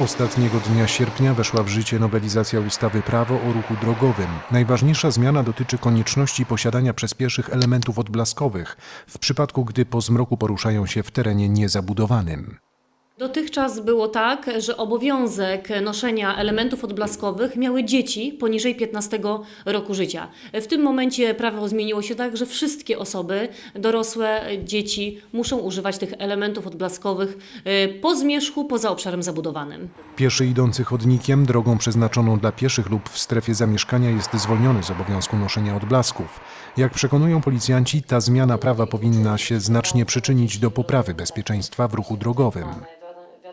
Ostatniego dnia sierpnia weszła w życie nowelizacja ustawy Prawo o ruchu drogowym. Najważniejsza zmiana dotyczy konieczności posiadania przez pieszych elementów odblaskowych w przypadku, gdy po zmroku poruszają się w terenie niezabudowanym. Dotychczas było tak, że obowiązek noszenia elementów odblaskowych miały dzieci poniżej 15 roku życia. W tym momencie prawo zmieniło się tak, że wszystkie osoby, dorosłe, dzieci muszą używać tych elementów odblaskowych e, po zmierzchu, poza obszarem zabudowanym. Pieszy idący chodnikiem, drogą przeznaczoną dla pieszych lub w strefie zamieszkania jest zwolniony z obowiązku noszenia odblasków. Jak przekonują policjanci, ta zmiana prawa powinna się znacznie przyczynić do poprawy bezpieczeństwa w ruchu drogowym.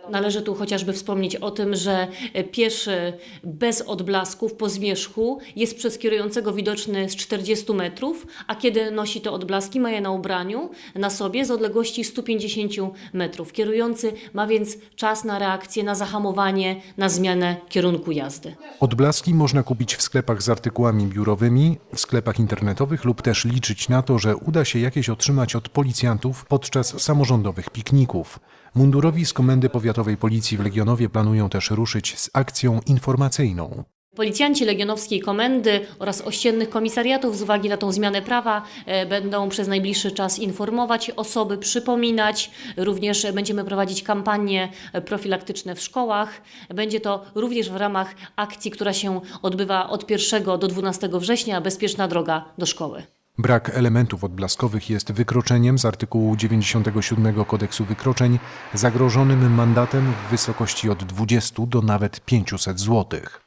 Należy tu chociażby wspomnieć o tym, że pieszy bez odblasków po zmierzchu jest przez kierującego widoczny z 40 metrów, a kiedy nosi te odblaski, ma je na ubraniu, na sobie z odległości 150 metrów. Kierujący ma więc czas na reakcję, na zahamowanie, na zmianę kierunku jazdy. Odblaski można kupić w sklepach z artykułami biurowymi, w sklepach internetowych lub też liczyć na to, że uda się jakieś otrzymać od policjantów podczas samorządowych pikników. Mundurowi z Komendy Powiatowej Policji w Legionowie planują też ruszyć z akcją informacyjną. Policjanci Legionowskiej Komendy oraz ościennych komisariatów z uwagi na tą zmianę prawa e, będą przez najbliższy czas informować osoby, przypominać. Również będziemy prowadzić kampanie e, profilaktyczne w szkołach. Będzie to również w ramach akcji, która się odbywa od 1 do 12 września Bezpieczna droga do szkoły. Brak elementów odblaskowych jest wykroczeniem z artykułu 97 Kodeksu Wykroczeń zagrożonym mandatem w wysokości od 20 do nawet 500 złotych.